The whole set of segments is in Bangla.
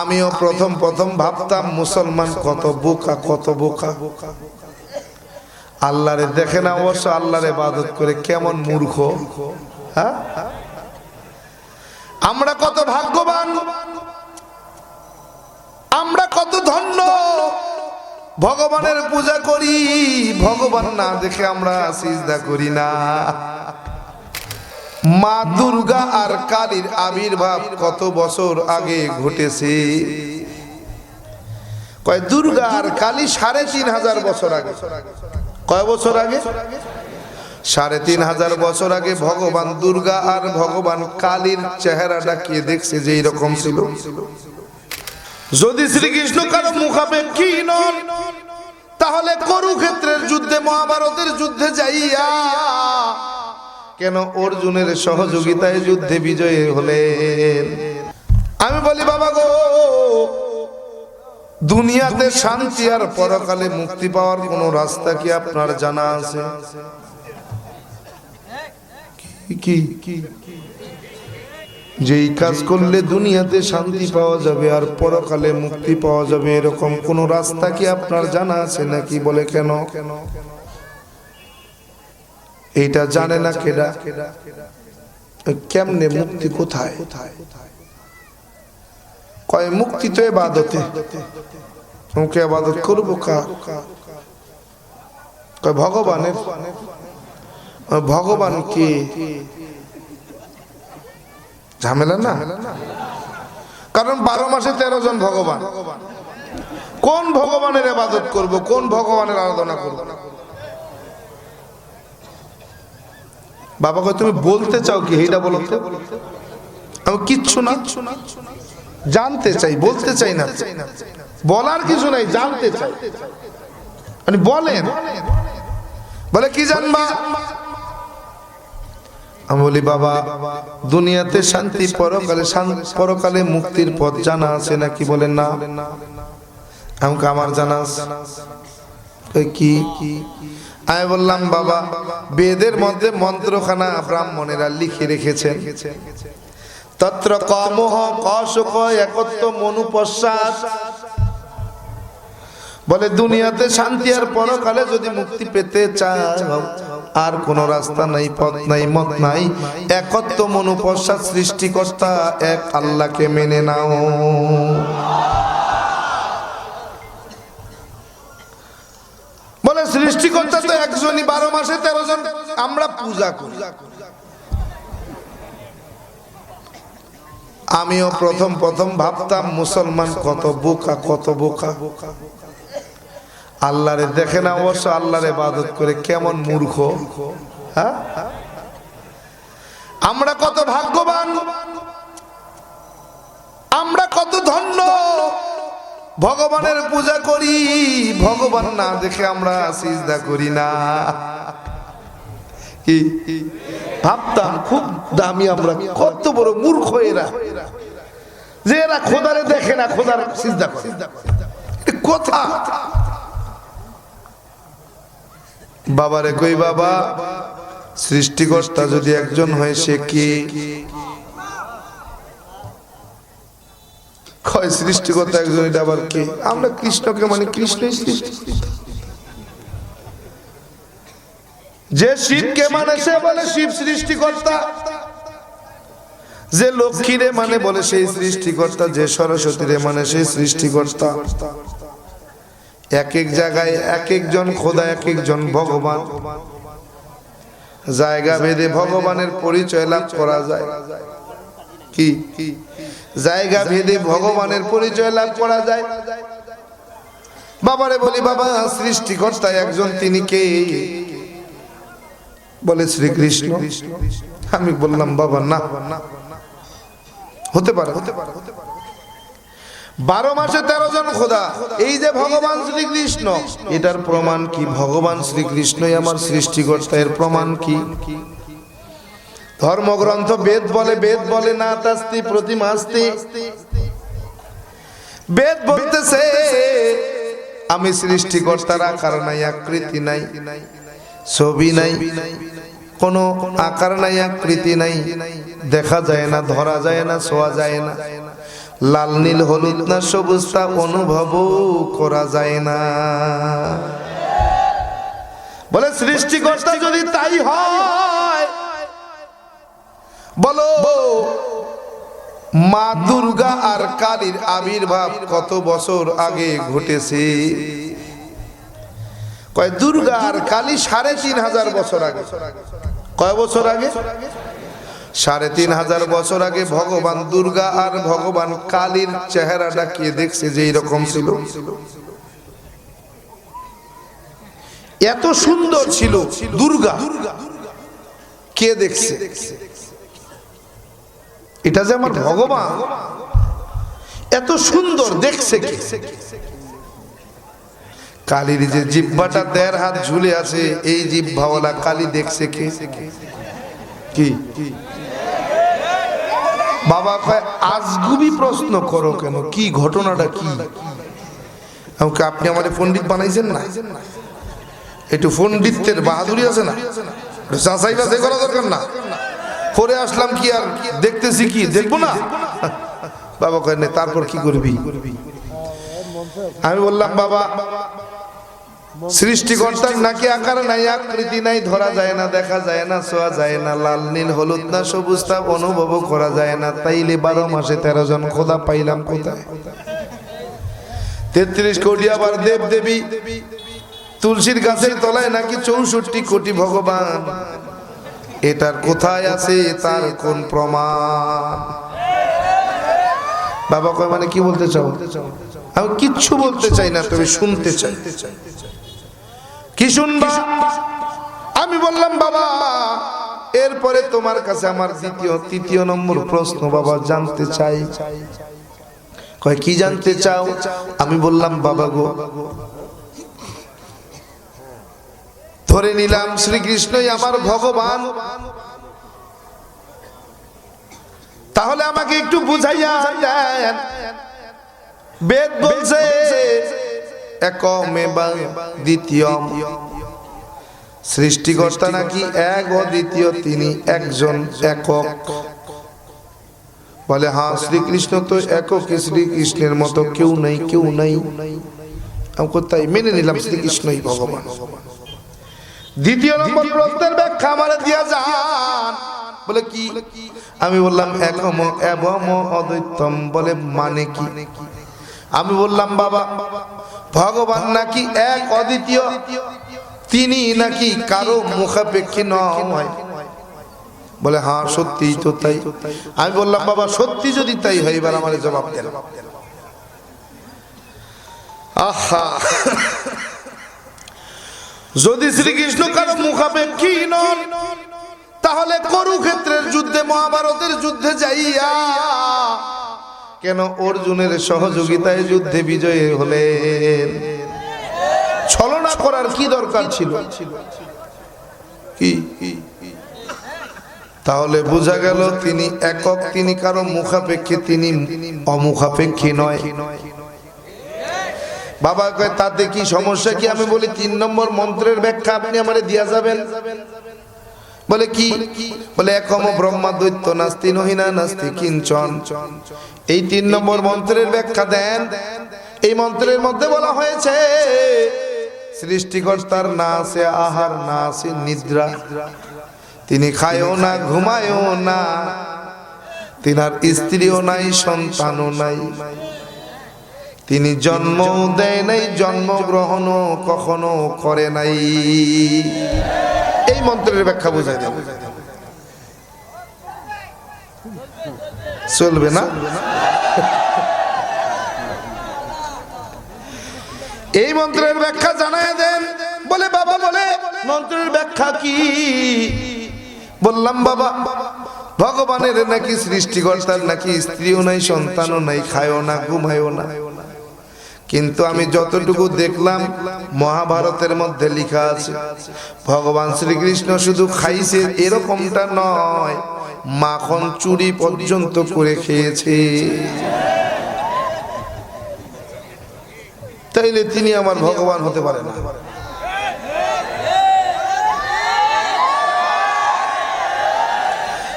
আমিও প্রথম প্রথম ভাবতাম মুসলমান কত বোকা কত বোকা। আল্লাহরে দেখে না অবশ্য আল্লাহরে ইবাদত করে কেমন মূর্খ। হ্যাঁ? আমরা কত ভাগ্যবান, আমরা কত ধন্য। ভগবানের পূজা করি, ভগবান না দেখে আমরা সিজদা করি না। মা দুর্গা আর কালীর আবির্ভাব কত বছর আগে ঘটেছে? কয়, দুর্গা আর কালী সাড়ে তিন হাজার বছর আগে। কয় বছর আগে? সাড়ে তিন হাজার বছর আগে ভগবান দুর্গা আর ভগবান কালীর চেহারাটা কে দেখছে যে এইরকম ছিল? যদি শ্রীকৃষ্ণ কারও মুখাপেক্ষী নন তাহলে কুরুক্ষেত্রের যুদ্ধে, মহাভারতের যুদ্ধে যাইয়া কেন অর্জুনের সহযোগিতায় যুদ্ধে বিজয়ী হলেন? আমি বলি, বাবা গো, দুনিয়াতে শান্তি আর পরকালে মুক্তি পাওয়ার কোন রাস্তা কি আপনার জানা আছে? যেই কাজ করলে দুনিয়াতে শান্তি পাওয়া যাবে আর পরকালে মুক্তি পাওয়া যাবে, এরকম কোন রাস্তা কি আপনার জানা আছে নাকি বলে কেন কেন? এইটা জানে না কেডা। কেমনে মুক্তি কোথায়? কয়, মুক্তি তো এবাদতে। তোমাকে আবাদত করব কয়, ভগবানের। ভগবান কে? ঝামেলা না? কারণ বারো মাসে তেরো জন ভগবান। কোন ভগবানের আবাদত করব? কোন ভগবানের আরাধনা করব? বাবাকে তুমি বলতে চাও কি? এইটা বলো তো। আমি কিচ্ছু না। জানতে চাই, বলতে চাই না। বলার কিছু নাই, জানতে চাই। মানে বলেন। বলে, কি জানবা? আমি বলি, বাবা, দুনিয়াতে শান্তি পরকালে পরকালে মুক্তির পথ জানা আছে নাকি? বলেন, না। আমাকে আমার জানা আছে। কি? আমি বললাম, বাবা, বেদের মধ্যে মন্ত্রখানা ব্রাহ্মণেরা লিখে রেখেছেন। তত্র কমহ কশক একত্ব মনু পশ্চাৎ বলে, দুনিয়াতে শান্তি আর পরকালে যদি মুক্তি পেতে চাও আর কোন রাস্তা নাই, পথ নাই, মত নাই, একত্ব মনু পশ্চাৎ সৃষ্টিকর্তা এক আল্লাহকে মেনে নাও। একজনই বারো মাসে, তেরো জন, আমরা পূজা করি। আমিও প্রথম প্রথম ভাবতাম, মুসলমান কত বোকা কত বোকা। আল্লাহরে দেখে না অবশ্য আল্লাহরে বাদত করে কেমন মূর্খ হ্যাঁ? ভগবানের পূজা করি, ভগবান না দেখে আমরা সিজদা করি না। কি? ভাবতাম খুব দামি আমরা, কত বড় মূর্খ এরা। যে এরা খোদারে দেখে না, খোদার সিজদা করে। কথা। বাবারে কই বাবা? সৃষ্টিকর্তা যদি একজন হয় সে কি? কয় সৃষ্টিকর্তা একজন, এটা আবার কে? আমরা কৃষ্ণকে মানে সৃষ্টি। যে শিবকে মানে সে বলে শিব সৃষ্টিকর্তা। যে লক্ষ্মী রে মানে বলে সেই সৃষ্টিকর্তা, যে সরস্বতী রে মানে সেই সৃষ্টিকর্তা। এক এক জায়গায় এক একজন খোদা, এক একজন ভগবান। জায়গা ভেদে ভগবানের পরিচয় লাভ করা যায়। কি? জায়গা ভেদে ভগবানের পরিচয় লাভ করা যায়। বাবারে বলি, বাবা, সৃষ্টিকর্তা একজন, তিনি কে? বলে, শ্রীকৃষ্ণ। আমি বললাম, বাবা, না। হতে পারে। হতে পারে হতে পারে বারো মাসে তেরো জন খোদা। এই যে ভগবান শ্রীকৃষ্ণ, এটার প্রমাণ কি? ভগবান শ্রীকৃষ্ণই আমার সৃষ্টিকর্তা এর প্রমাণ কি? ধর্মগ্রন্থ বেদ বলে বেদ বলে না তাস্তি, প্রতিমাস্তি। বেদ বলতেছে, আমি সৃষ্টিকর্তার আকার নাই, আকৃতি নাই, ছবি নাই, কোনো আকার নাই, আকৃতি নাই। দেখা যায় না, ধরা যায় না, ছোঁয়া যায় না। লাল, নীল, হলুদ না সবুজ, তা অনুভব করা যায় না। বলে সৃষ্টিকর্তা যদি তাই হয় বলো। মা দুর্গা আর কালীর আবির্ভাব কত বছর আগে ঘটেছে? কয়, দুর্গা আর কালী সাড়ে তিন হাজার বছর আগে। কয় বছর আগে? সাড়ে তিন হাজার বছর আগে ভগবান দুর্গা আর ভগবান কালীর চেহারাটা কে দেখছে যে এরকম ছিল? এত সুন্দর ছিল দুর্গা। কে দেখছে? এটা যে আমার ভগবান এত সুন্দর দেখছে কে? কালীর যে জিব্বাটা দেড় হাত ঝুলে আছে এই জিব্বাওয়ালা কালী দেখছে কে? কি? বাবা কয় আজগুবি প্রশ্ন করো কেন? কি ঘটনাটা কি? আমাকে আপনি আমাদের পণ্ডিত বানাইছেন না? একটু পণ্ডিতের বাহাদুরি আছে না? যাচাই বাছাই করা দরকার না? পরে আসলাম কি আর দেখতেছি কি? দেখব না? বাবা কয় তারপর কি করবি? আমি বললাম, বাবা সৃষ্টিকর্তার নাকি আকার নাই, আকৃতি নাই, ধরা যায় না, দেখা যায় না, ছোঁয়া যায় না, লাল, নীল, হলুদ না, সবুজ তা অনুভব করা যায় না, তাইলে বারো মাসে তেরো জন খোদা পাইলাম কোথায়? তেত্রিশ কোটি আবার দেব দেবী তুলসীর গাছের তলায় নাকি চৌষট্টি কোটি ভগবান। এটার কোথায় আছে? তার কোন প্রমাণ? বাবা কয় মানে কি বলতে চাও? আমি কিচ্ছু বলতে চাই না, তবে শুনতে চাই। কি শুনবা? আমি বললাম, বাবা, এরপরে তোমার কাছে আমার দ্বিতীয়, তৃতীয় নম্বর প্রশ্ন, বাবা, জানতে চাই। কয়, কি জানতে চাও? আমি বললাম, বাবা গো ধরে নিলাম শ্রীকৃষ্ণই আমার ভগবান। তাহলে আমাকে একটু বুঝাইয়া বেদ বলছে একমে দ্বিতীয় সৃষ্টিকর্তা নাকি এক ও দ্বিতীয় তিনি একজন একক। বলে হ্যাঁ শ্রীকৃষ্ণ তো একক শ্রীকৃষ্ণের মতো কেউ নেই কেউ নেই। আমি তাই মেনে নিলাম শ্রীকৃষ্ণই ভগবান ভগবান। দ্বিতীয় নম্বর প্রশ্নের ব্যাখ্যা আমার দিয়া যান। বলে কি? আমি বললাম একম এবং অদ্বৈতম বলে মানে কি? আমি বললাম, বাবা, ভগবান নাকি এক অদ্বিতীয়? তিনি নাকি কারও মুখাপেক্ষী নয়? বলে হ্যাঁ সত্যি তো তাই। আমি বললাম, বাবা, সত্যি যদি তাই হয়, এবার আমার জবাব দেন। আহা! যদি শ্রীকৃষ্ণ কারও মুখাপেক্ষী নন, তাহলে করুক্ষেত্রের যুদ্ধে, মহাভারতের যুদ্ধে যাইয়া কেন অর্জুনের সহযোগিতায় যুদ্ধে বিজয়ী হলেন? ছলনা করার কি দরকার ছিল? কি? তাহলে বোঝা গেল তিনি একক, তিনি কারও মুখাপেক্ষী, তিনি অমুখাপেক্ষী নয়। বাবা কয়, তাতে কি সমস্যা? কি আমি বলি, তিন নম্বর মন্ত্রের ব্যাখ্যা আপনি আমারে দিয়া যাবেন? বলে কি? বলে, একম ব্রহ্মা দৈত্য নাস্তি নহিনা নাস্তি কিঞ্চন। এই তিন নম্বর মন্ত্রের ব্যাখ্যা দেন। এই মন্ত্রের মধ্যে বলা হয়েছে, সৃষ্টিকর্তার না আছে আহার, না আছে নিদ্রা। তিনি খায়ও না, ঘুমায়ও না। তিনার স্ত্রীও নাই, সন্তানও নাই। তিনি জন্ম দেয় নাই জন্মগ্রহণ কখনো করে নাই। এই মন্ত্রের ব্যাখ্যা বোঝাই দেব। চলবে না? এই মন্ত্রের ব্যাখ্যা জানায় দেন। বলে, বাবা, বলে, মন্ত্রের ব্যাখ্যা কি? বললাম, বাবা, ভগবানের নাকি সৃষ্টিকর্তার নাকি স্ত্রীও নাই, সন্তানও নাই, খায়ও না, ঘুমায়ও না। কিন্তু আমি যতটুকু দেখলাম মহাভারতের মধ্যে লেখা আছে ভগবান শ্রীকৃষ্ণ শুধু খাইছে এরকমটা নয় মাখন চুরি পর্যন্ত করে খেয়েছে। তাইলে তিনি আমার ভগবান হতে পারে না।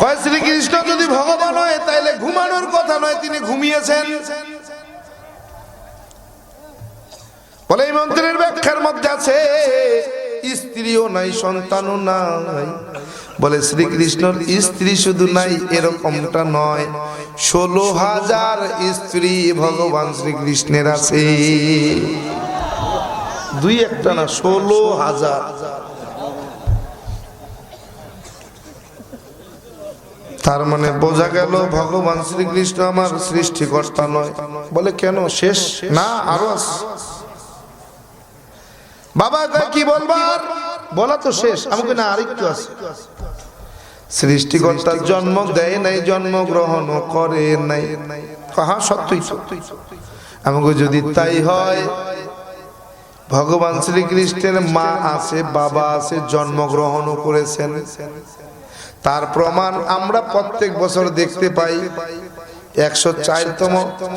কয় শ্রীকৃষ্ণ যদি ভগবান হয় তাইলে ঘুমানোর কথা নয় তিনি ঘুমিয়েছেন। বলে, এই মন্ত্রের ব্যাখ্যার মধ্যে আছে, স্ত্রীও নাই, সন্তানও নাই। বলে, শ্রীকৃষ্ণর স্ত্রী শুধু নাই, এরকমটা নয়। ষোলো হাজার স্ত্রী ভগবান শ্রীকৃষ্ণের আছে। দুই একটা না, ষোলো হাজার। তার মানে বোঝা গেল, ভগবান শ্রীকৃষ্ণ আমার সৃষ্টিকর্তা নয়। বলে, কেন? শেষ? না, আরও আছে। বাবা কয় কি বলবার? বলা তো শেষ আমাকে না আরেকটু আছে। সৃষ্টিকর্তার জন্ম দেয় নাই জন্ম গ্রহণ করে নাই। হ্যাঁ সত্যই সত্যই আমাকে যদি তাই হয় ভগবান শ্রীকৃষ্ণের মা আছে বাবা আছে জন্মগ্রহণও করেছেন। তার প্রমাণ আমরা প্রত্যেক বছর দেখতে পাই। একশো চারতম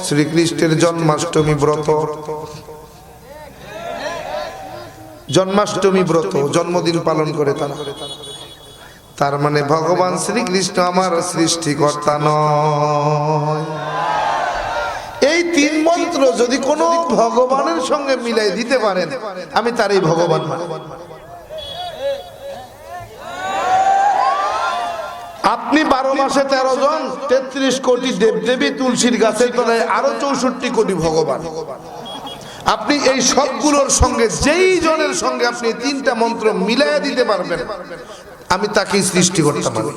শ্রীকৃষ্ণের জন্মাষ্টমী ব্রত। জন্মাষ্টমী ব্রত, জন্মদিন পালন করে তারা। তার মানে ভগবান শ্রীকৃষ্ণ আমার সৃষ্টিকর্তা নয়। এই তিন মন্ত্র যদি কোনো ভগবানের সঙ্গে মিলাই দিতে পারেন, আমি তার এই ভগবান আপনি বারো মাসে তেরো জন তেত্রিশ কোটি দেবদেবী তুলসীর গাছের তলায় আরও চৌষট্টি কোটি ভগবান ভগবান। আপনি এই সবগুলোর সঙ্গে, যেই জনের সঙ্গে আপনি তিনটা মন্ত্র মিলাইয়া দিতে পারবেন, আমি তাকেই সৃষ্টি করতে পারি